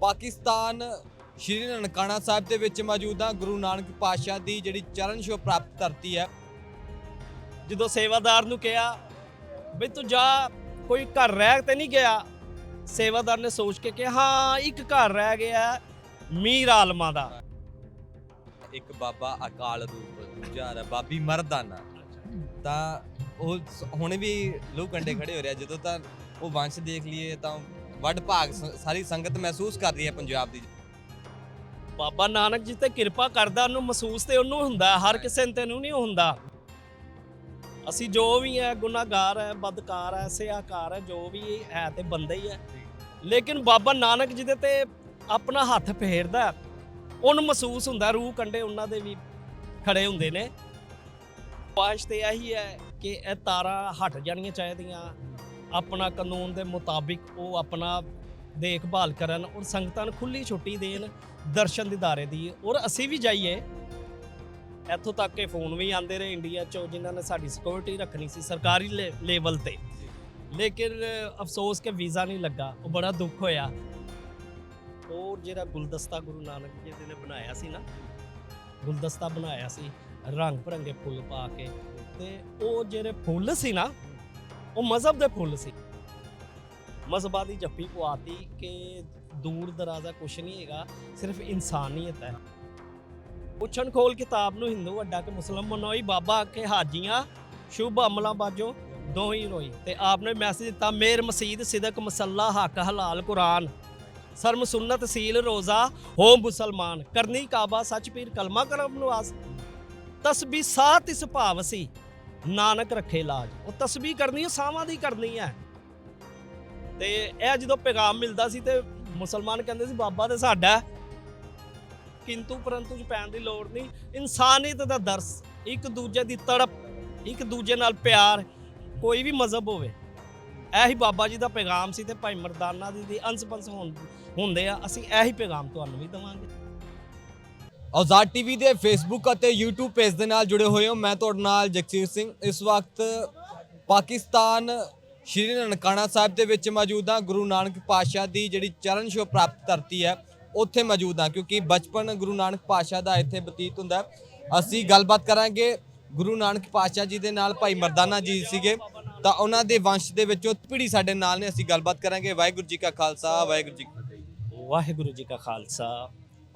ਪਾਕਿਸਤਾਨ ਸ਼੍ਰੀ ਨਨਕਾਣਾ ਸਾਹਿਬ ਦੇ ਵਿੱਚ ਮੌਜੂਦ ਹਾਂ ਗੁਰੂ ਨਾਨਕ ਪਾਤਸ਼ਾਹ ਦੀ ਜਿਹੜੀ ਚਰਨ ਛੋਹ ਪ੍ਰਾਪਤ ਧਰਤੀ ਹੈ। ਜਦੋਂ ਸੇਵਾਦਾਰ ਨੂੰ ਕਿਹਾ, ਬਈ ਤੂੰ ਜਾ, ਕੋਈ ਘਰ ਰਹਿ ਤੇ ਨਹੀਂ ਗਿਆ? ਸੇਵਾਦਾਰ ਨੇ ਸੋਚ ਕੇ ਕਿਹਾ, ਹਾਂ, ਇੱਕ ਘਰ ਰਹਿ ਗਿਆ ਮੀਰ ਆਲਮਾ ਦਾ। ਇੱਕ ਬਾਬਾ ਅਕਾਲ ਰੂਪ, ਦੂਜਾ ਹੈ ਬਾਬੀ ਮਰਦਾਨਾ। ਤਾਂ ਉਹ ਸ- ਹੁਣ ਵੀ ਲੋਕ ਕੰਡੇ ਖੜੇ ਹੋ ਰਿਹਾ ਜਦੋਂ ਤਾਂ ਉਹ ਵੰਸ਼ ਦੇਖ ਲਈਏ, ਤਾਂ ਵੱਡ ਭਾਗ ਸਾਰੀ ਸੰਗਤ ਮਹਿਸੂਸ ਕਰ ਰਹੀ ਹੈ ਪੰਜਾਬ ਦੀ। ਬਾਬਾ ਨਾਨਕ ਜੀ ਤੇ ਕਿਰਪਾ ਕਰਦਾ, ਉਹਨੂੰ ਮਹਿਸੂਸ ਤੇ ਉਹਨੂੰ ਹੁੰਦਾ, ਹਰ ਕਿਸੇ ਤੇ ਨੂੰ ਨਹੀਂ ਹੁੰਦਾ। ਅਸੀਂ ਜੋ ਵੀ ਹੈ, ਗੁਨਾਹਗਾਰ ਹੈ, ਬਦਕਾਰ ਹੈ ਸਿਆਕਾਰ ਹੈ, ਜੋ ਵੀ ਹੈ ਤੇ ਬੰਦਾ ਹੀ ਹੈ। ਲੇਕਿਨ ਬਾਬਾ ਨਾਨਕ ਜੀ ਦੇ ਤੇ ਆਪਣਾ ਹੱਥ ਫੇਰਦਾ, ਉਹਨੂੰ ਮਹਿਸੂਸ ਹੁੰਦਾ, ਰੂਹ ਕੰਡੇ ਉਹਨਾਂ ਦੇ ਵੀ ਖੜੇ ਹੁੰਦੇ ਨੇ। ਪਾਸ਼ ਤੇ ਇਹੀ ਹੈ ਕਿ ਇਹ ਤਾਰਾਂ ਹਟ ਜਾਣੀਆਂ ਚਾਹੀਦੀਆਂ। ਆਪਣਾ ਕਾਨੂੰਨ ਦੇ ਮੁਤਾਬਿਕ ਉਹ ਆਪਣਾ ਦੇਖਭਾਲ ਕਰਨ ਔਰ ਸੰਗਤਾਂ ਨੂੰ ਖੁੱਲੀ ਛੁੱਟੀ ਦੇਣ, ਦਰਸ਼ਨ ਦਿਦਾਰੇ ਦੀ। ਔਰ ਅਸੀਂ ਵੀ ਜਾਈਏ। ਇੱਥੋਂ ਤੱਕ ਕਿ ਫੋਨ ਵੀ ਆਉਂਦੇ ਰਹੇ ਇੰਡੀਆ ਚੋਂ, ਜਿਨ੍ਹਾਂ ਨੇ ਸਾਡੀ ਸਿਕਿਉਰਿਟੀ ਰੱਖਣੀ ਸੀ ਸਰਕਾਰੀ ਲੈ- ਲੈਵਲ ਤੇ। ਲੇਕਿਨ ਅਫਸੋਸ ਕਿ ਵੀਜ਼ਾ ਨਹੀਂ ਲੱਗਾ। ਉਹ ਬੜਾ ਦੁੱਖ ਹੋਇਆ। ਉਹ ਜਿਹੜਾ ਗੁਲਦਸਤਾ ਗੁਰੂ ਨਾਨਕ ਜੀ ਨੇ ਬਣਾਇਆ ਸੀ ਨਾ, ਗੁਲਦਸਤਾ ਬਣਾਇਆ ਸੀ ਰੰਗ ਬਰੰਗੇ ਫੁੱਲ ਪਾ ਕੇ। ਤੇ ਉਹ ਜਿਹੜੇ ਫੁੱਲ ਸੀ ਨਾ ਉਹ ਮਜ਼ਹਬ ਦੇ ਫੁੱਲ ਸੀ। ਮਜ਼ਹਬਾਂ ਦੀ ਜੱਫੀ ਪਵਾਤੀ ਕਿ ਦੂਰ ਦਰਾਜ਼ਾ ਕੁਛ ਨਹੀਂ ਹੈਗਾ, ਸਿਰਫ ਇਨਸਾਨੀਅਤ ਹੈ। ਪੁੱਛਣ ਖੋਲ ਕਿਤਾਬ ਨੂੰ ਹਿੰਦੂ ਅੱਡਾ ਕੇ ਮੁਸਲਮਾਨ ਮਨੋਈ ਬਾਬਾ ਕੇ ਹਾਜੀਆਂ, ਸ਼ੁਭ ਅਮਲਾਂ ਬਾਜੋ ਦੋ ਰੋਈ। ਤੇ ਆਪਨੇ ਮੈਸੇਜ ਦਿੱਤਾ, ਮੇਰ ਮਸੀਦ ਸਿਦਕ ਮਸੱਲਾ ਹੱਕ ਹਲਾਲ ਕੁਰਾਨ। ਸਰਮ ਸੁਨਨਤ ਸੀਲ ਰੋਜ਼ਾ, ਹੋ ਮੁਸਲਮਾਨ। ਕਰਨੀ ਕਾਬਾ ਸੱਚ ਪੀਰ ਕਲਮਾ ਕਰਮ ਨਵਾਜ਼ ਤਸਬੀਹ ਸਾਤ ਇਸ ਭਾਵ ਸੀ। ਨਾਨਕ ਰੱਖੇ ਲਾਜ। ਉਹ ਤਸਬੀਹ ਕਰਨੀ ਉਹ ਸਾਵਾਂ ਦੀ ਕਰਨੀ ਹੈ। ਤੇ ਇਹ ਜਦੋਂ ਪੈਗਾਮ ਮਿਲਦਾ ਸੀ ਤੇ ਮੁਸਲਮਾਨ ਕਹਿੰਦੇ ਸੀ, ਬਾਬਾ ਤੇ ਸਾਡਾ ਕਿੰਤੂ ਪਰੰਤੂ ਚ ਪੈਣ ਦੀ ਲੋੜ ਨਹੀਂ। ਇਨਸਾਨੀਅਤ ਦਾ ਦਰਸ, ਇੱਕ ਦੂਜੇ ਦੀ ਤੜਪ, ਇੱਕ ਦੂਜੇ ਨਾਲ ਪਿਆਰ, ਕੋਈ ਵੀ ਮਜ਼ਹਬ ਹੋਵੇ। ਇਹੀ ਬਾਬਾ ਜੀ ਦਾ ਪੈਗਾਮ ਸੀ ਤੇ ਭਾਈ ਮਰਦਾਨਾ ਜੀ ਦੀ ਅੰਸ-ਪੰਸ ਹੋਣ- ਹੁੰਦੇ ਆ। ਅਸੀਂ ਇਹੀ ਪੈਗਾਮ ਤੁਹਾਨੂੰ ਵੀ ਦਵਾਂਗੇ। ਆਜ਼ਾਦ ਟੀਵੀ ਦੇ ਫੇਸਬੁੱਕ ਅਤੇ YouTube ਪੇਜ ਦੇ ਨਾਲ ਜੁੜੇ ਹੋਏ ਹੋ। ਮੈਂ ਤੁਹਾਡੇ ਨਾਲ ਜਗਸੀਰ ਸਿੰਘ। ਇਸ ਵਕਤ ਪਾਕਿਸਤਾਨ ਸ਼੍ਰੀ ਨਨਕਾਣਾ ਸਾਹਿਬ ਦੇ ਵਿੱਚ ਮੌਜੂਦ ਹਾਂ। ਗੁਰੂ ਨਾਨਕ ਪਾਤਸ਼ਾਹ ਦੀ ਜਿਹੜੀ ਚਰਨ ਛੋਹ ਪ੍ਰਾਪਤ ਧਰਤੀ ਹੈ, ਉੱਥੇ ਮੌਜੂਦ ਹਾਂ। ਕਿਉਂਕਿ ਬਚਪਨ ਗੁਰੂ ਨਾਨਕ ਪਾਤਸ਼ਾਹ ਦਾ ਇੱਥੇ ਬਤੀਤ ਹੁੰਦਾ ਅਸੀਂ ਗੱਲਬਾਤ ਕਰਾਂਗੇ ਗੁਰੂ ਨਾਨਕ ਪਾਤਸ਼ਾਹ ਜੀ ਦੇ ਨਾਲ, ਭਾਈ ਮਰਦਾਨਾ ਜੀ ਸੀਗੇ। ਤਾਂ ਉਹਨਾਂ ਦੇ ਵੰਸ਼ ਦੇ ਵਿੱਚੋਂ ਪੀੜ੍ਹੀ ਸਾਡੇ ਨਾਲ ਨੇ। ਅਸੀਂ ਗੱਲਬਾਤ ਕਰਾਂਗੇ। ਵਾਹਿਗੁਰੂ ਜੀ ਕਾ ਖਾਲਸਾ, ਵਾਹਿਗੁਰੂ ਜੀ ਵਾਹਿਗੁਰੂ ਜੀ ਕਾ ਖਾਲਸਾ।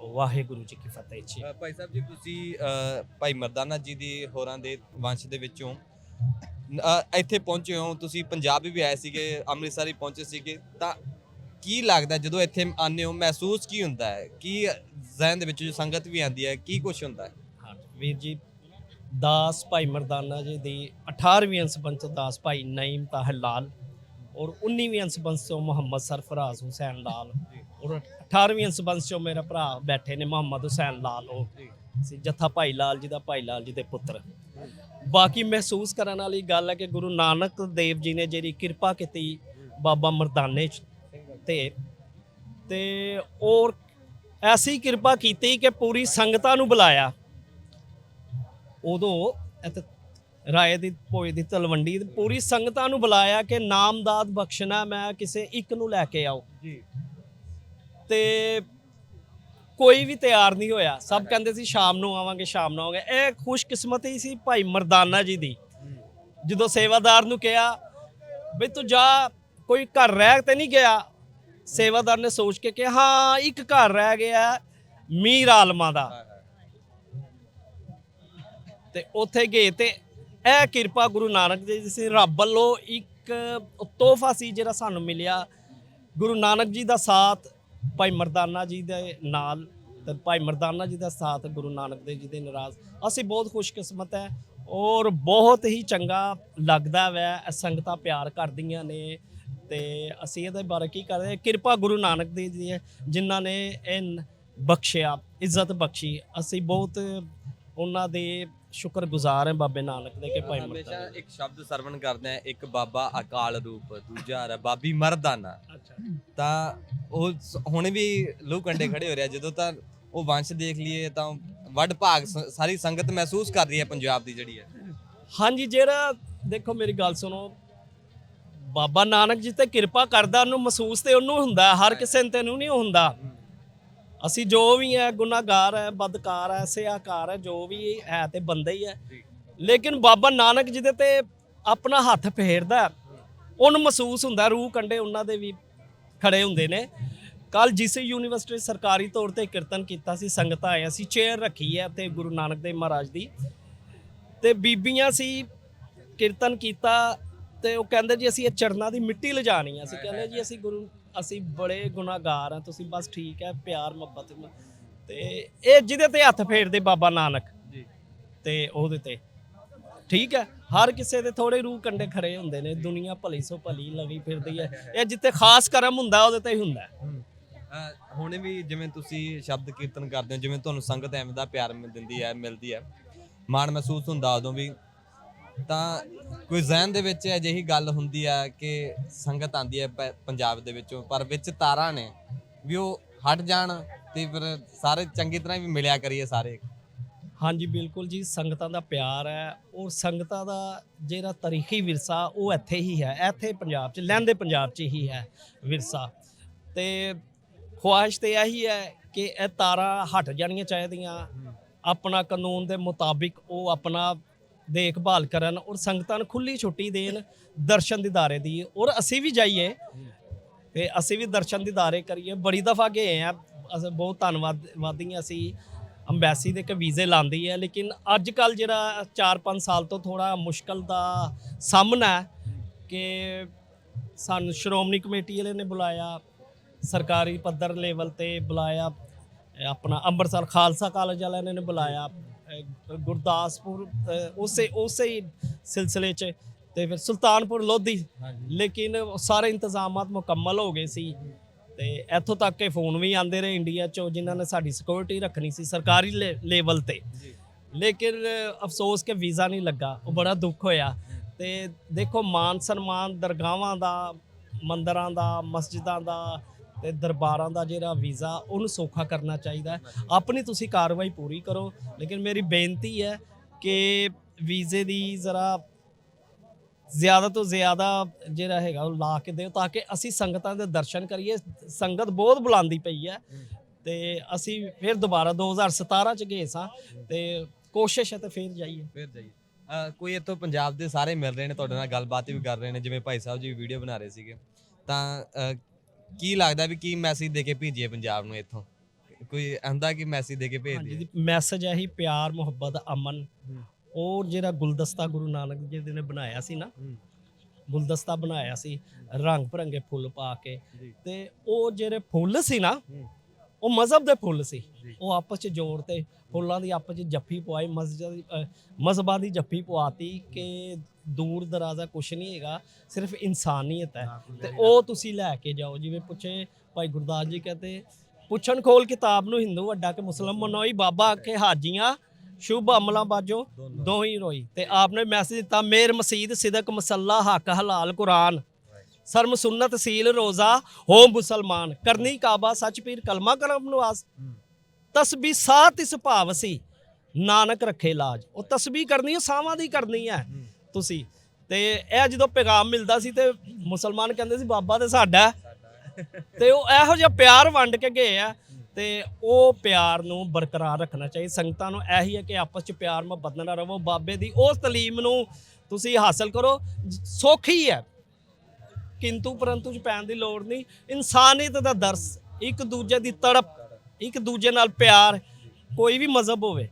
ਵਾਹਿਗੁਰੂ ਜੀ ਕੀ ਫਤਿਹ ਜੀ। ਭਾਈ ਸਾਹਿਬ ਜੀ ਤੁਸੀਂ ਭਾਈ ਮਰਦਾਨਾ ਜੀ ਦੀ ਹੋਰਾਂ ਦੇ ਵੰਸ਼ ਦੇ ਵਿੱਚੋਂ ਇੱਥੇ ਪਹੁੰਚੇ ਹੋ ਤੁਸੀਂ ਪੰਜਾਬ ਵੀ ਆਏ ਸੀਗੇ ਅੰਮ੍ਰਿਤਸਰ ਵੀ ਪਹੁੰਚੇ ਸੀਗੇ ਤਾਂ ਕੀ ਲੱਗਦਾ ਜਦੋਂ ਇੱਥੇ ਆਉਂਦੇ ਹੋ ਮਹਿਸੂਸ ਕੀ ਹੁੰਦਾ ਹੈ? ਕੀ ਜ਼ਹਿਨ ਦੇ ਵਿੱਚ ਜੋ ਸੰਗਤ ਵੀ ਆਉਂਦੀ ਹੈ ਕੀ ਕੁਝ ਹੁੰਦਾ ਹੈ? ਹਾਂ ਵੀਰ ਜੀ ਦਾਸ ਭਾਈ ਮਰਦਾਨਾ ਜੀ ਦੀ 18ਵੀਂ ਅੰਸਬੰਸ ਤੋਂ ਦਾਸ ਭਾਈ ਨਈਮ ਤਾਹਿਰ ਲਾਲ ਔਰ 19ਵੀਂ ਅੰਸਬੰਸ ਤੋਂ ਮੁਹੰਮਦ ਸਰਫਰਾਜ਼ ਹੁਸੈਨ ਲਾਲ ਔਰ 18ਵੀਂ ਅੰਸਬੰਸ ਤੋਂ ਮੇਰਾ ਭਰਾ ਬੈਠੇ ਨੇ ਮੁਹੰਮਦ ਹੁਸੈਨ ਲਾਲ ਉਹ। ਸੀ ਜੱਥਾ ਭਾਈ ਲਾਲ ਜੀ ਦਾ ਭਾਈ ਲਾਲ ਜੀ ਦੇ ਪੁੱਤਰ। ਬਾਕੀ ਮਹਿਸੂਸ ਕਰਨ ਵਾਲੀ ਗੱਲ ਹੈ ਕਿ ਗੁਰੂ ਨਾਨਕ ਦੇਵ ਜੀ ਨੇ ਜਿਹੜੀ ਕਿਰਪਾ ਕੀਤੀ ਬਾਬਾ ਮਰਦਾਨੇ 'ਚ ਤੇ ਤੇ ਔਰ ਐਸੀ ਕਿਰਪਾ ਕੀਤੀ ਕਿ ਪੂਰੀ ਸੰਗਤਾਂ ਨੂੰ ਬੁਲਾਇਆ। ਉਦੋਂ ਇੱਥੇ ਰਾਏ ਦੀ ਭੋਜ ਦੀ ਤਲਵੰਡੀ ਪੂਰੀ ਸੰਗਤਾਂ ਨੂੰ ਬੁਲਾਇਆ ਕਿ ਨਾਮਦਾਦ ਬਖਸ਼ਣਾ ਮੈਂ ਕਿਸੇ ਇੱਕ ਨੂੰ ਲੈ ਕੇ ਆਓ ਜੀ। ਤੇ ਕੋਈ ਵੀ ਤਿਆਰ ਨਹੀਂ ਹੋਇਆ। ਸਭ ਕਹਿੰਦੇ ਸੀ, ਸ਼ਾਮ ਨੂੰ ਆਵਾਂਗੇ, ਸ਼ਾਮ ਨੂੰ ਆਵਾਂਗੇ। ਇਹ ਖੁਸ਼ਕਿਸਮਤ ਹੀ ਸੀ ਭਾਈ ਮਰਦਾਨਾ ਜੀ ਦੀ। ਜਦੋਂ ਸੇਵਾਦਾਰ ਨੂੰ ਕਿਹਾ, ਬਈ ਤੂੰ ਜਾ, ਕੋਈ ਘਰ ਰਹਿ ਤੇ ਨਹੀਂ ਗਿਆ? ਸੇਵਾਦਾਰ ਨੇ ਸੋਚ ਕੇ ਕਿਹਾ, ਹਾਂ, ਇੱਕ ਘਰ ਰਹਿ ਗਿਆ ਮੀਰ ਆਲਮਾ ਦਾ। ਤੇ ਉੱਥੇ ਗਏ ਤੇ ਇਹ ਕਿਰਪਾ ਗੁਰੂ ਨਾਨਕ ਦੇਵ ਜੀ ਸੀ। ਰੱਬ ਵੱਲੋਂ ਇੱਕ ਤੋਹਫਾ ਸੀ ਜਿਹੜਾ ਸਾਨੂੰ ਮਿਲਿਆ। ਗੁਰੂ ਨਾਨਕ ਜੀ ਦਾ ਸਾਥ ਭਾਈ ਮਰਦਾਨਾ ਜੀ ਦੇ ਨਾਲ ਤੇ ਭਾਈ ਮਰਦਾਨਾ ਜੀ ਦਾ ਸਾਥ ਗੁਰੂ ਨਾਨਕ ਦੇਵ ਜੀ ਦੇ ਨਾਰਾਜ਼। ਅਸੀਂ ਬਹੁਤ ਖੁਸ਼ਕਿਸਮਤ ਹੈ ਔਰ ਬਹੁਤ ਹੀ ਚੰਗਾ ਲੱਗਦਾ ਵੈ ਸੰਗਤਾਂ ਪਿਆਰ ਕਰਦੀਆਂ ਨੇ ਤੇ ਅਸੀਂ ਇਹਦੇ ਬਾਰੇ ਕੀ ਕਰਦੇ ਕਿਰਪਾ ਗੁਰੂ ਨਾਨਕ ਦੇਵ ਜੀ ਹੈ, ਜਿਨ੍ਹਾਂ ਨੇ ਇਹ ਬਖਸ਼ਿਆ, ਇੱਜ਼ਤ ਬਖਸ਼ੀ। ਅਸੀਂ ਬਹੁਤ ਉਹਨਾਂ ਦੇ ਸ਼ੁਕਰਗੁਜ਼ਾਰ ਹਾਂ ਬਾਬੇ ਨਾਨਕ ਦੇ ਕਿ ਭਾਈ ਹਮੇਸ਼ਾ ਮਰਦਾਨਾ ਇੱਕ ਸ਼ਬਦ ਸਰਵਣ ਕਰਦੇ ਆ ਇੱਕ ਬਾਬਾ ਅਕਾਲ ਰੂਪ ਦੂਜਾ ਹੈ ਬਾਬੀ ਮਰਦਾਨਾ। ਅੱਛਾ। ਤਾਂ ਉਹ ਸ- ਹੁਣ ਵੀ ਲੋਕ ਕੰਡੇ ਖੜੇ ਹੋ ਰਿਹਾ ਜਦੋਂ ਤਾਂ ਉਹ ਵੰਸ਼ ਦੇਖ ਲਈਏ ਤਾਂ ਵੱਡ ਭਾਗ ਸ- ਸਾਰੀ ਸੰਗਤ ਮਹਿਸੂਸ ਕਰ ਰਹੀ ਹੈ ਪੰਜਾਬ ਦੀ ਜਿਹੜੀ ਹੈ। ਹਾਂਜੀ ਜਿਹੜਾ ਦੇਖੋ ਮੇਰੀ ਗੱਲ ਸੁਣੋ ਬਾਬਾ ਨਾਨਕ ਜੀ ਤੇ ਕਿਰਪਾ ਕਰਦਾ ਉਹਨੂੰ ਮਹਿਸੂਸ ਤੇ ਉਹਨੂੰ ਹੁੰਦਾ ਹਰ ਕਿਸੇ ਨੂੰ ਤੈਨੂੰ ਨਹੀਂ ਹੁੰਦਾ। ਅਸੀਂ ਜੋ ਵੀ ਹੈ ਗੁਨਾਹਗਾਰ ਹੈ ਬਦਕਾਰ ਹੈ ਸਿਆਕਾਰ ਹੈ ਜੋ ਵੀ ਹੈ ਤੇ ਬੰਦੇ ਹੀ ਹੈ। ਲੇਕਿਨ ਬਾਬਾ ਨਾਨਕ ਜੀ ਦੇ ਤੇ ਆਪਣਾ ਹੱਥ ਫੇਰਦਾ ਉਹਨੂੰ ਮਹਿਸੂਸ ਹੁੰਦਾ ਰੂਹ ਕੰਡੇ ਉਹਨਾਂ ਦੇ ਵੀ ਖੜੇ ਹੁੰਦੇ ਨੇ। ਕੱਲ ਜਿਸ ਯੂਨੀਵਰਸਿਟੀ ਸਰਕਾਰੀ ਤੌਰ ਤੇ ਕੀਰਤਨ ਕੀਤਾ ਸੀ ਸੰਗਤਾਂ ਆਇਆ ਸੀ ਚੇਅਰ ਰੱਖੀ ਹੈ ਤੇ ਗੁਰੂ ਨਾਨਕ ਦੇਵ ਮਹਾਰਾਜ ਦੀ। ਤੇ ਬੀਬੀਆਂ ਸੀ ਕੀਰਤਨ ਕੀਤਾ ਤੇ ਉਹ ਕਹਿੰਦੇ ਜੀ ਅਸੀਂ ਇਹ ਚਰਨਾਂ ਦੀ ਮਿੱਟੀ ਲਿਜਾਣੀ ਆ। ਅਸੀਂ ਕਹਿੰਦੇ ਜੀ ਅਸੀਂ ਗੁਰੂ ਅਸੀਂ ਬੜੇ ਗੁਨਾਹਗਾਰ ਆ ਤੁਸੀਂ ਬਸ ਠੀਕ ਹੈ ਪਿਆਰ ਮੁਹੱਬਤ ਨਾਲ। ਤੇ ਇਹ ਜਿਹਦੇ ਤੇ ਹੱਥ ਫੇਰਦੇ ਬਾਬਾ ਨਾਨਕ ਜੀ। ਤੇ ਉਹਦੇ ਤੇ। ਠੀਕ ਹੈ ਹਰ ਕਿਸੇ ਦੇ ਥੋੜੇ ਰੂਹ ਕੰਡੇ ਖੜੇ ਹੁੰਦੇ ਨੇ ਦੁਨੀਆ ਭਲੀ ਸੋ ਭਲੀ ਲਗੀ ਫਿਰਦੀ ਹੈ। ਇਹ ਜਿੱਥੇ ਖਾਸ ਕਰਮ ਹੁੰਦਾ ਉਹਦੇ ਤੇ ਹੀ ਹੁੰਦਾ ਹੈ। ਹੁਣ ਵੀ ਜਿਵੇਂ ਤੁਸੀਂ ਸ਼ਬਦ ਕੀਰਤਨ ਕਰਦੇ ਹੋ ਜਿਵੇਂ ਤੁਹਾਨੂੰ ਸੰਗਤ ਐਵੇਂ ਦਾ ਪਿਆਰ ਮਿਲ ਦਿੰਦੀ ਹੈ ਮਿਲਦੀ ਹੈ। ਮਾਣ ਮਹਿਸੂਸ ਹੁੰਦਾ ਉਦੋਂ ਵੀ। ਤਾਂ ਕੋਈ ਜ਼ਹਿਨ ਦੇ ਵਿੱਚ ਅਜਿਹੀ ਗੱਲ ਹੁੰਦੀ ਹੈ ਕਿ ਸੰਗਤ ਆਂਦੀ ਹੈ ਪ- ਪੰਜਾਬ ਦੇ ਵਿੱਚੋਂ ਪਰ ਵਿੱਚ ਤਾਰਾਂ ਨੇ ਵੀ ਉਹ ਹਟ ਜਾਣ ਤੇ ਫਿਰ ਸਾਰੇ ਚੰਗੀ ਤਰ੍ਹਾਂ ਵੀ ਮਿਲਿਆ ਕਰੀਏ ਸਾਰੇ। ਹਾਂਜੀ ਬਿਲਕੁਲ ਜੀ ਸੰਗਤਾਂ ਦਾ ਪਿਆਰ ਹੈ ਔਰ ਸੰਗਤਾਂ ਦਾ ਜਿਹੜਾ ਤਾਰੀਖੀ ਵਿਰਸਾ ਉਹ ਇੱਥੇ ਹੀ ਹੈ ਇੱਥੇ ਪੰਜਾਬ 'ਚ ਲਹਿੰਦੇ ਪੰਜਾਬ 'ਚ ਹੀ ਹੈ ਵਿਰਸਾ। ਤੇ ਖੁਆਇਸ਼ ਤੇ ਇਹੀ ਹੈ ਕਿ ਇਹ ਤਾਰਾਂ ਹਟ ਜਾਣੀਆਂ ਚਾਹੀਦੀਆਂ। ਆਪਣਾ ਕਾਨੂੰਨ ਦੇ ਮੁਤਾਬਿਕ ਉਹ ਆਪਣਾ ਦੇਖਭਾਲ ਕਰਨ ਔਰ ਸੰਗਤਾਂ ਨੂੰ ਖੁੱਲੀ ਛੁੱਟੀ ਦੇਣ ਦਰਸ਼ਨ ਦਿਦਾਰੇ ਦੀ। ਔਰ ਅਸੀਂ ਵੀ ਜਾਈਏ ਤੇ ਅਸੀਂ ਵੀ ਦਰਸ਼ਨ ਦਿਦਾਰੇ ਕਰੀਏ। ਬੜੀ ਦਫਾ ਗਏ ਆ। ਅਸੀਂ ਬਹੁਤ ਧੰਨਵਾਦ ਵਾਦੀ ਹਾਂ ਅਸੀਂ ਅੰਬੈਸੀ ਦੇ ਇੱਕ ਵੀਜ਼ੇ ਲਾਂਦੀ ਹੈ ਲੇਕਿਨ ਅੱਜ ਕੱਲ ਜਿਹੜਾ 4-5 ਸਾਲ ਤੋਂ ਥੋੜਾ ਮੁਸ਼ਕਲ ਦਾ ਸਾਹਮਣਾ ਹੈ ਕਿ ਸਾਨੂੰ ਸ਼੍ਰੋਮਣੀ ਕਮੇਟੀ ਵਾਲੇ ਨੇ ਬੁਲਾਇਆ, ਸਰਕਾਰੀ ਪੱਧਰ ਲੈਵਲ ਤੇ ਬੁਲਾਇਆ, ਆਪਣਾ ਅੰਮ੍ਰਿਤਸਰ ਖਾਲਸਾ ਕਾਲਜ ਵਾਲਿਆਂ ਨੇ ਬੁਲਾਇਆ। ਗੁਰਦਾਸਪੁਰ ਉਸੇ ਉਸੇ ਹੀ ਸਿਲਸਿਲੇ 'ਚ ਤੇ ਫਿਰ ਸੁਲਤਾਨਪੁਰ ਲੋਧੀ। ਲੇਕਿਨ ਸਾਰੇ ਇੰਤਜ਼ਾਮਾਤ ਮੁਕੰਮਲ ਹੋ ਗਏ ਸੀ। ਤੇ ਇੱਥੋਂ ਤੱਕ ਕਿ ਫੋਨ ਵੀ ਆਉਂਦੇ ਰਹੇ ਇੰਡੀਆ 'ਚੋਂ ਜਿਨ੍ਹਾਂ ਨੇ ਸਾਡੀ ਸਿਕਿਉਰਿਟੀ ਰੱਖਣੀ ਸੀ ਸਰਕਾਰੀ ਲੈਵਲ ਤੇ। ਲੇਕਿਨ ਅਫਸੋਸ ਕਿ ਵੀਜ਼ਾ ਨਹੀਂ ਲੱਗਾ ਉਹ ਬੜਾ ਦੁੱਖ ਹੋਇਆ। ਤੇ ਦੇਖੋ ਮਾਨ ਸਨਮਾਨ ਦਰਗਾਹਾਂ ਦਾ ਮੰਦਰਾਂ ਦਾ ਮਸਜਿਦਾਂ ਦਾ ਤੇ ਦਰਬਾਰਾਂ ਦਾ ਜਿਹੜਾ ਵੀਜ਼ਾ, ਉਹਨੂੰ ਸੌਖਾ ਕਰਨਾ ਚਾਹੀਦਾ ਹੈ। ਆਪਣੀ ਤੁਸੀਂ ਕਾਰਵਾਈ ਪੂਰੀ ਕਰੋ, ਲੇਕਿਨ ਮੇਰੀ ਬੇਨਤੀ ਹੈ ਕਿ ਵੀਜ਼ੇ ਦੀ ਜ਼ਰਾ ਜ਼ਿਆਦਾ ਤੋਂ ਜ਼ਿਆਦਾ ਜਿਹੜਾ ਹੈਗਾ, ਉਹ ਲਾ ਕੇ ਦਿਓ ਤਾਂ ਕਿ ਅਸੀਂ ਸੰਗਤਾਂ ਦੇ ਦਰਸ਼ਨ ਕਰੀਏ। ਸੰਗਤ ਬਹੁਤ ਬੁਲਾਉਂਦੀ ਪਈ ਹੈ ਤੇ ਅਸੀਂ ਫਿਰ ਦੁਬਾਰਾ 2017 ਚ ਗਏ ਸਾਂ ਤੇ ਕੋਸ਼ਿਸ਼ ਹੈ ਤੇ ਫਿਰ ਜਾਈਏ। ਫਿਰ ਜਾਈਏ। ਕੋਈ ਇੱਥੋਂ ਪੰਜਾਬ ਦੇ ਸਾਰੇ ਮਿਲ ਰਹੇ ਨੇ, ਤੁਹਾਡੇ ਨਾਲ ਗੱਲਬਾਤ ਵੀ ਕਰ ਰਹੇ ਨੇ, ਜਿਵੇਂ ਭਾਈ ਸਾਹਿਬ ਜੀ ਵੀਡੀਓ ਬਣਾ ਰਹੇ ਸੀਗੇ। ਤਾਂ ਕੀ ਲੱਗਦਾ ਵੀ ਕੀ ਮੈਸੇਜ ਦੇ ਕੇ ਭੇਜੀਏ ਪੰਜਾਬ ਨੂੰ ਇੱਥੋਂ ਕੋਈ ਆਂਦਾ ਕਿ ਮੈਸੇਜ ਦੇ ਕੇ ਭੇਜ ਹਾਂਜੀ ਜੀ ਮੈਸੇਜ ਹੈ ਹੀ ਪਿਆਰ ਮੁਹੱਬਤ ਅਮਨ ਹੂੰ। ਉਹ ਜਿਹੜਾ ਗੁਲਦਸਤਾ ਗੁਰੂ ਨਾਨਕ ਜੀ ਦੇ ਨੇ ਬਣਾਇਆ ਸੀ ਨਾ ਹੂੰ। ਗੁਲਦਸਤਾ ਬਣਾਇਆ ਸੀ ਰੰਗ ਭਰੰਗੇ ਫੁੱਲ ਪਾ ਕੇ ਜੀ। ਤੇ ਉਹ ਜਿਹੜੇ ਫੁੱਲ ਸੀ ਨਾ ਹੂੰ। ਉਹ ਮਜ਼ਹਬ ਦੇ ਫੁੱਲ ਸੀ ਜੀ। ਉਹ ਆਪਸ ਚ ਜੋੜ ਤੇ ਫੁੱਲਾਂ ਦੀ ਆਪਸ ਚ ਜੱਫੀ ਪਵਾਈ ਮਸਜਿਦ ਦੀ ਮਜ਼ਹਬਾਂ ਦੀ ਜੱਫੀ ਪਵਾਤੀ ਕਿ ਦੂਰ ਦਰਾਜ਼ਾ ਕੁਛ ਨਹੀਂ ਹੈਗਾ ਸਿਰਫ ਇਨਸਾਨੀਅਤ ਹੈ। ਤੇ ਉਹ ਤੁਸੀਂ ਲੈ ਕੇ ਜਾਓ ਜਿਵੇਂ ਪੁੱਛੇ ਭਾਈ ਗੁਰਦਾਸ ਜੀ ਕਹਿੰਦੇ ਪੁੱਛਣ ਖੋਲ ਕਿਤਾਬ ਨੂੰ ਹਿੰਦੂ ਵੱਡਾ ਕਿ ਮੁਸਲਮ ਮਨੋਈ ਬਾਬਾ ਕੇ ਹਾਜੀਆਂ ਸ਼ੁਭ ਅਮਲਾਂ ਬਾਜੋ ਦੋ ਹੀ ਰੋਈ। ਤੇ ਆਪਨੇ ਮੈਸੇਜ ਦਿੱਤਾ ਮੇਰ ਮਸਜਿਦ ਸਿਦਕ ਮਸੱਲਾ ਹੱਕ ਹਲਾਲ ਕੁਰਾਨ। ਸਰਮ ਸੁਨਨਤ ਸੀਲ ਰੋਜ਼ਾ ਹੋ ਮੁਸਲਮਾਨ। ਕਰਨੀ ਕਾਬਾ ਸੱਚ ਪੀਰ ਕਲਮਾ ਕਰਮ ਨਵਾਜ਼ ਤਸਬੀਹ ਸਾਤ ਇਸ ਭਾਵ ਸੀ ਨਾਨਕ ਰੱਖੇ ਲਾਜ। ਉਹ ਤਸਬੀਹ ਕਰਨੀ ਉਹ ਸਾਵਾਂ ਦੀ ਕਰਨੀ ਹੈ। ਤੁਸੀਂ। ਤੇ ਇਹ ਜਦੋਂ ਪੈਗਾਮ ਮਿਲਦਾ ਸੀ ਤੇ ਮੁਸਲਮਾਨ ਕਹਿੰਦੇ ਸੀ, ਬਾਬਾ ਤੇ ਸਾਡਾ ਹੈ। ਤੇ ਉਹ ਇਹੋ ਜਿਹਾ ਪਿਆਰ ਵੰਡ ਕੇ ਗਏ ਆ ਤੇ ਉਹ ਪਿਆਰ ਨੂੰ ਬਰਕਰਾਰ ਰੱਖਣਾ ਚਾਹੀਦਾ। ਸੰਗਤਾਂ ਨੂੰ ਇਹੀ ਹੈ ਕਿ ਆਪਸ ਚ ਪਿਆਰ ਮੁਹੱਬਤ ਨਾਲ ਰਹੋ। ਬਾਬੇ ਦੀ ਉਸ ਤਲੀਮ ਨੂੰ ਤੁਸੀਂ ਹਾਸਲ ਕਰੋ। ਸੌਖੀ ਹੈ। ਕਿੰਤੂ ਪਰੰਤੂ ਚ ਪੈਣ ਦੀ ਲੋੜ ਨਹੀਂ। ਇਨਸਾਨੀਅਤ ਦਾ ਦਰਸ, ਇੱਕ ਦੂਜੇ ਦੀ ਤੜਪ, ਇੱਕ ਦੂਜੇ ਨਾਲ ਪਿਆਰ, ਕੋਈ ਵੀ ਮਜ਼ਹਬ ਹੋਵੇ।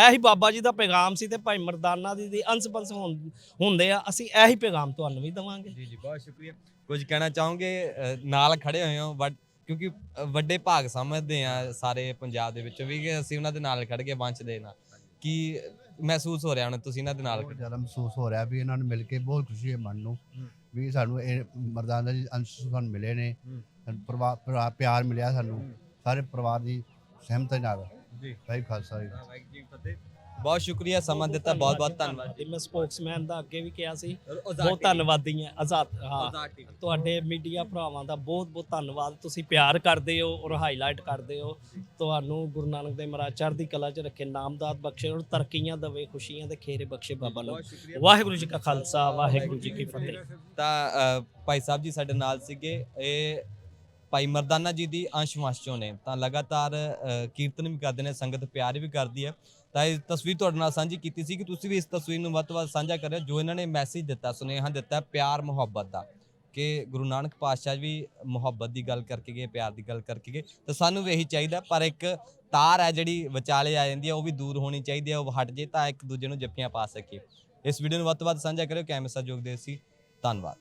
ਇਹੀ ਬਾਬਾ ਜੀ ਦਾ ਪੈਗਾਮ ਸੀ ਤੇ ਭਾਈ ਮਰਦਾਨਾ ਦੀ ਦੀ ਅੰਸ ਬੰਸ ਹੁੰ- ਹੁੰਦੇ ਆ ਅਸੀਂ ਇਹੀ ਪੈਗਾਮ ਤੁਹਾਨੂੰ ਵੀ ਦਵਾਂਗੇ ਜੀ ਜੀ ਬਹੁਤ ਸ਼ੁਕਰੀਆ ਕੁਝ ਕਹਿਣਾ ਚਾਹੋਗੇ ਨਾਲ ਖੜੇ ਹੋਏ ਹੋ ਬਟ ਕਿਉਂਕਿ ਵੱਡੇ ਭਾਗ ਸਮਝਦੇ ਆ ਸਾਰੇ ਪੰਜਾਬ ਦੇ ਵਿੱਚੋਂ ਵੀ ਕਿ ਅਸੀਂ ਉਹਨਾਂ ਦੇ ਨਾਲ ਖੜ ਕੇ ਵੰਸ਼ ਦੇ ਨਾਲ ਕੀ ਮਹਿਸੂਸ ਹੋ ਰਿਹਾ ਹੁਣ ਤੁਸੀਂ ਇਹਨਾਂ ਦੇ ਨਾਲ ਬਹੁਤ ਜ਼ਿਆਦਾ ਮਹਿਸੂਸ ਹੋ ਰਿਹਾ ਵੀ ਇਹਨਾਂ ਨੂੰ ਮਿਲ ਕੇ ਬਹੁਤ ਖੁਸ਼ੀ ਹੈ ਮਨ ਨੂੰ। ਵੀ ਸਾਨੂੰ ਇਹ ਮਰਦਾਨਾ ਜੀ ਅੰਸ਼ ਸਾਨੂੰ ਮਿਲੇ ਨੇ ਹੂੰ। ਸਾਨੂੰ ਪਰਿਵਾ- ਪਰਿਵਾ- ਪਿਆਰ ਮਿਲਿਆ ਸਾਨੂੰ। ਸਾਰੇ ਪਰਿਵਾਰ ਦੀ ਸਹਿਮਤੀ ਨਾਲ ਜੀ। ਭਾਈ ਖਾਲਸਾ ਜੀ ਵਾਹਿਗੁਰੂ ਜੀ ਕੀ ਫਤਿਹ। ਬਹੁਤ ਸ਼ੁਕਰੀਆ ਸਮਾਂ ਦਿੱਤਾ ਬਹੁਤ ਬਹੁਤ ਧੰਨਵਾਦ ਜੀ। ਮੈਂ ਸਪੋਕਸਮੈਨ ਦਾ ਅੱਗੇ ਵੀ ਕਿਹਾ ਸੀ। ਬਹੁਤ ਧੰਨਵਾਦੀ ਹਾਂ ਆਜ਼ਾਦ ਹਾਂ। ਤੁਹਾਡੇ ਮੀਡੀਆ ਭਰਾਵਾਂ ਦਾ ਬਹੁਤ ਬਹੁਤ ਧੰਨਵਾਦ। ਤੁਸੀਂ ਪਿਆਰ ਕਰਦੇ ਹੋ ਔਰ ਹਾਈਲਾਈਟ ਕਰਦੇ ਹੋ। ਤੁਹਾਨੂੰ ਗੁਰੂ ਨਾਨਕ ਦੇਵ ਮਹਾਰਾਜ ਚੜ੍ਹਦੀ ਕਲਾ 'ਚ ਰੱਖੇ ਨਾਮਦਾਤ ਬਖਸ਼ੇ ਔਰ ਤਰੱਕੀਆਂ ਦਵੇ ਖੁਸ਼ੀਆਂ ਦੇ ਖੇਰੇ ਬਖਸ਼ੇ ਬਾਬਾ ਨੂੰ ਵਾਹਿਗੁਰੂ ਜੀ ਕਾ ਖਾਲਸਾ ਵਾਹਿਗੁਰੂ ਜੀ ਕੀ ਫਤਿਹ। ਤਾਂ ਭਾਈ ਸਾਹਿਬ ਜੀ ਸਾਡੇ ਨਾਲ ਸੀਗੇ। ਇਹ ਭਾਈ ਮਰਦਾਨਾ ਜੀ ਦੀ ਅੰਸ਼ ਚੋਂ ਨੇ। ਤਾਂ ਲਗਾਤਾਰ ਕੀਰਤਨ ਵੀ ਕਰਦੇ ਨੇ, ਸੰਗਤ ਪਿਆਰ ਵੀ ਕਰਦੀ ਹੈ। ਤਾਂ ਇਹ ਤਸਵੀਰ ਤੁਹਾਡੇ ਨਾਲ ਸਾਂਝੀ ਕੀਤੀ ਸੀ ਕਿ ਤੁਸੀਂ ਵੀ ਇਸ ਤਸਵੀਰ ਨੂੰ ਵੱਧ ਤੋਂ ਵੱਧ ਸਾਂਝਾ ਕਰਿਓ, ਜੋ ਇਹਨਾਂ ਨੇ ਮੈਸੇਜ ਦਿੱਤਾ, ਸੁਨੇਹਾ ਦਿੱਤਾ ਪਿਆਰ ਮੁਹੱਬਤ ਦਾ। ਕਿ ਗੁਰੂ ਨਾਨਕ ਪਾਤਸ਼ਾਹ ਵੀ ਮੁਹੱਬਤ ਦੀ ਗੱਲ ਕਰਕੇ ਗਏ, ਪਿਆਰ ਦੀ ਗੱਲ ਕਰਕੇ ਗਏ। ਤਾਂ ਸਾਨੂੰ ਵੀ ਇਹੀ ਚਾਹੀਦਾ ਪਰ ਇੱਕ ਤਾਰ ਹੈ ਜਿਹੜੀ ਵਿਚਾਲੇ ਆ ਜਾਂਦੀ ਹੈ, ਉਹ ਵੀ ਦੂਰ ਹੋਣੀ ਚਾਹੀਦੀ ਹੈ, ਉਹ ਹਟ ਜੇ ਤਾਂ ਇੱਕ ਦੂਜੇ ਨੂੰ ਜੱਫੀਆਂ ਪਾ ਸਕੀਏ। ਇਸ ਵੀਡੀਓ ਨੂੰ ਵੱਧ ਤੋਂ ਵੱਧ ਸਾਂਝਾ ਕਰਿਓ ਕੈਮਰਾ ਸਹਿਯੋਗ ਦੇ ਸੀ। ਧੰਨਵਾਦ।